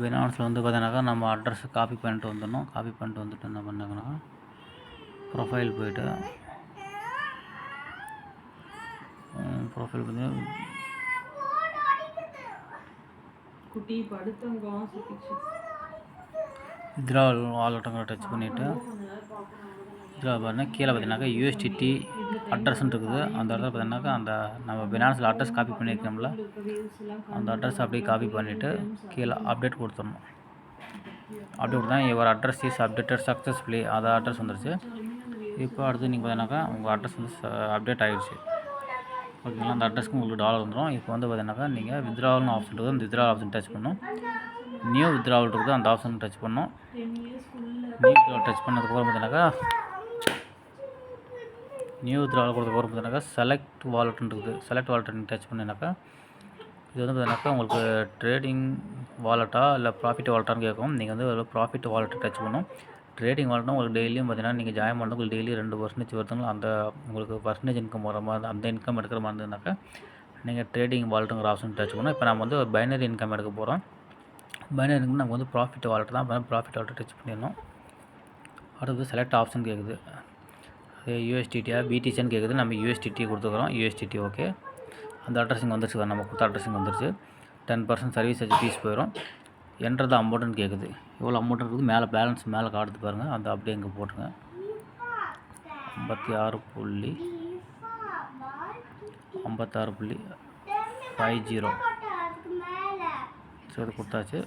பினான்ஸில் வந்து பார்த்தீங்கன்னாக்கா நம்ம அட்ரஸ் காப்பி பண்ணிட்டு வந்துடணும். காப்பி பண்ணிட்டு வந்துட்டு என்ன பண்ணாங்கன்னா ப்ரொஃபைல் போயிட்டு ப்ரொஃபைல் வந்து குட்டி படுத்தங்கம் வித்ராவல் வாலெட்டுங்கிற டச் பண்ணிவிட்டு இதில் பாருங்கள் கீழே பார்த்தீங்கன்னாக்கா யூஎஸ்டிடி அட்ரஸ்ன்னு இருக்குது. அந்த இடத்துல பார்த்தீங்கன்னாக்கா அந்த நம்ம பினான்ஸில் அட்ரஸ் காப்பி பண்ணியிருக்கோம்ல அந்த அட்ரஸ் அப்படியே காப்பி பண்ணிவிட்டு கீழே அப்டேட் கொடுத்துடணும். அப்டேட் கொடுத்தா இவர் அட்ரஸ் இஸ் அப்டேட்டட் சக்ஸஸ்ஃபுல்லி அது அட்ரஸ் வந்துருச்சு. இப்போ அடுத்து நீங்கள் பார்த்தீங்கன்னாக்கா உங்கள் அட்ரஸ் வந்து அப்டேட் ஆகிடுச்சு ஓகேங்களா? அந்த அட்ரஸ்க்கு உங்களுக்கு டாலர் வந்துடும் இப்போ வந்து பார்த்தீங்கன்னாக்கா நீங்கள் வித்ராவல்னு ஆப்ஷன் இருக்குது. அந்த வித்ரா ஆப்ஷன் டச் பண்ணணும் நியூ வித்ராவல் இருக்குது. அந்த ஆப்ஷன் டச் பண்ணும். நியூ வித்ராவல் டச் பண்ணதுக்கப்புறம் பார்த்தீங்கன்னாக்கா நியூ வித்ராவல் வரும் பார்த்தீங்கன்னாக்கா செலக்ட் வாலெட்னு இருக்குது செலக்ட் வாலெட் டச் பண்ணினாக்கா இது வந்து பார்த்தீங்கன்னாக்கா உங்களுக்கு ட்ரேடிங் வாலெட்டா இல்லை ப்ராஃபிட் வாலெட்டான்னு கேட்கும். நீங்கள் வந்து ப்ராஃபிட் வாலெட்டை டச் பண்ணணும் ட்ரேடிங் வாலெட்னா உங்களுக்கு டெய்லியும் பார்த்தீங்கன்னா நீங்கள் ஜாயின் பண்ணது உங்களுக்கு டெய்லி ரெண்டு பர்சன்டேஜ் வருதுங்களா? அந்த உங்களுக்கு பர்சன்டேஜ் இன்கம் வர மாதிரி அந்த இன்கம் எடுக்கிற மாதிரி இருந்ததுனாக்கா நீங்கள் ட்ரேடிங் வாலெட்டுங்கிற ஆப்ஷன் டச் பண்ணணும் இப்போ நம்ம வந்து பைனரி இன்கம் எடுக்க போகிறோம் பைனரி இன்கம் நம்ம வந்து ப்ராஃபிட் வாலெட் தான். ப்ராஃபிட் வாலெட்டை டச் பண்ணிடணும். அடுத்து செலக்ட் ஆப்ஷன் கேட்குது யூஎஸ்டிடியா பிடிசின்னு கேட்குது நம்ம யூஎஸ்டிடி கொடுத்துக்குறோம் யூஎஸ்டிடி ஓகே அந்த அட்ரஸ் இங்கே வந்துருச்சு நம்ம கொடுத்த அட்ரஸ் இங்கே வந்துருச்சு ten percent service charge fees போயிடும் என்றது அமௌண்ட்டுன்னு கேட்குது எவ்வளோ அமௌண்ட் இருக்குது மேலே பேலன்ஸ் மேலே காட்டு பாருங்கள் அந்த அப்படியே இங்கே போட்டுருங்க ஐம்பத்தி ஆறு புள்ளி ஐம்பத்தாறு புள்ளி ஃபைவ் ஜீரோ சரி கொடுத்தாச்சு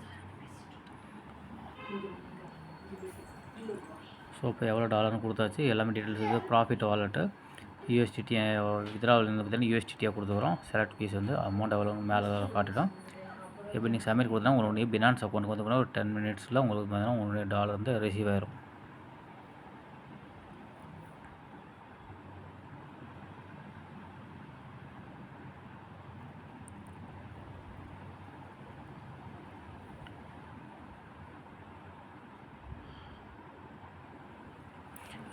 ஸோ இப்போ எவ்வளோ டாலர்னு கொடுத்தாச்சு எல்லாமே டீட்டெயில்ஸ் இருக்குது ப்ராஃபிட் வாலெட்டு யூஎஸ்டிடி வித்ராவில் இருந்து பார்த்தீங்கன்னா யூஎஸ்டிடியாக கொடுத்துக்கிறோம் செலக்ட் ஃபீஸ் வந்து அமௌண்ட் எவ்வளோ மேலே காட்டிடும் இப்போ நீங்கள் சமையல் கொடுத்தா உங்களுடைய பினான்ஸ் அக்கௌண்ட்டுக்கு வந்து பார்த்தீங்கன்னா ஒரு டென் மினிட்ஸில் உங்களுக்கு பார்த்தீங்கன்னா உங்களுடைய டாலர் வந்து ரிசீவ் ஆயிரும்.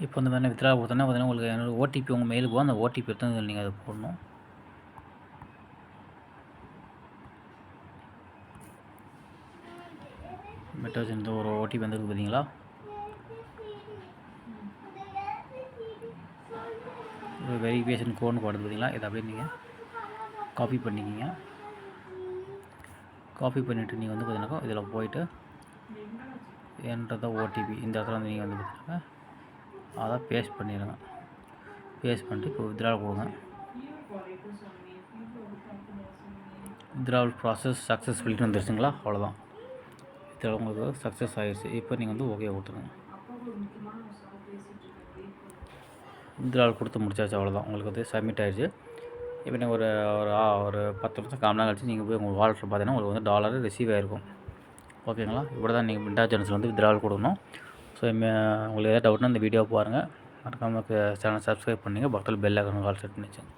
இப்போ இந்த மாதிரி வித்ரா கொடுத்தோன்னா பார்த்தீங்கன்னா உங்களுக்கு என்னோட ஓடிபி உங்கள் மெயிலுக்கு போகும். அந்த ஓடிபி எடுத்து நீங்கள் அதை போடணும். மெட்டாஸ் இந்த ஒரு ஓடிபி வந்துருக்கு பார்த்தீங்களா? ஒரு வெரிஃபிகேஷன் கோட்னு போடுறது பார்த்தீங்களா? இதை அப்படியே நீங்கள் காப்பி பண்ணிக்கிங்க. காப்பி பண்ணிவிட்டு நீங்கள் வந்து பார்த்தீங்கன்னா இதில் போயிட்டு என்றத ஓடிபி இந்த இடத்துல வந்து நீங்கள் வந்து பார்த்தீங்கன்னா அதை பேஸ்ட் பண்ணிடுங்க பேஸ்ட் பண்ணிட்டு இப்போ வித்ரால் கொடுங்க வித்ராவல் ப்ராசஸ் சக்ஸஸ்ஃபுல்லிட்டு வந்துருச்சுங்களா? அவ்வளோதான் இதில் உங்களுக்கு சக்ஸஸ் ஆகிடுச்சு இப்போ நீங்கள் வந்து ஓகே கொடுத்துருங்க வித்ரால் கொடுத்து முடிச்சாச்சு அவ்வளோதான் உங்களுக்கு வந்து சப்மிட் ஆகிடுச்சு இப்போ நீங்கள் ஒரு ஒரு ஆ- ஒரு பத்து நிமிஷம் கால் நேரம் கழிச்சு நீங்கள் போய் உங்கள் வாலெட்டில் பார்த்தீங்கன்னா உங்களுக்கு வந்து டாலர் ரிசீவ் ஆகிருக்கும் ஓகேங்களா இப்படி தான் நீங்கள் மிண்டா ஜென்ஸில் வந்து வித்ட்ராவல் கொடுக்கணும். ஸோ உங்களுக்கு எதாவது டவுட்னா இந்த வீடியோ பாருங்கள் மறக்காமல் சேனல் சப்ஸ்கிரைப் பண்ணிங்க. பக்கத்தில் பெல் ஐக்கன் கால் செட் பண்ணி வச்சுங்க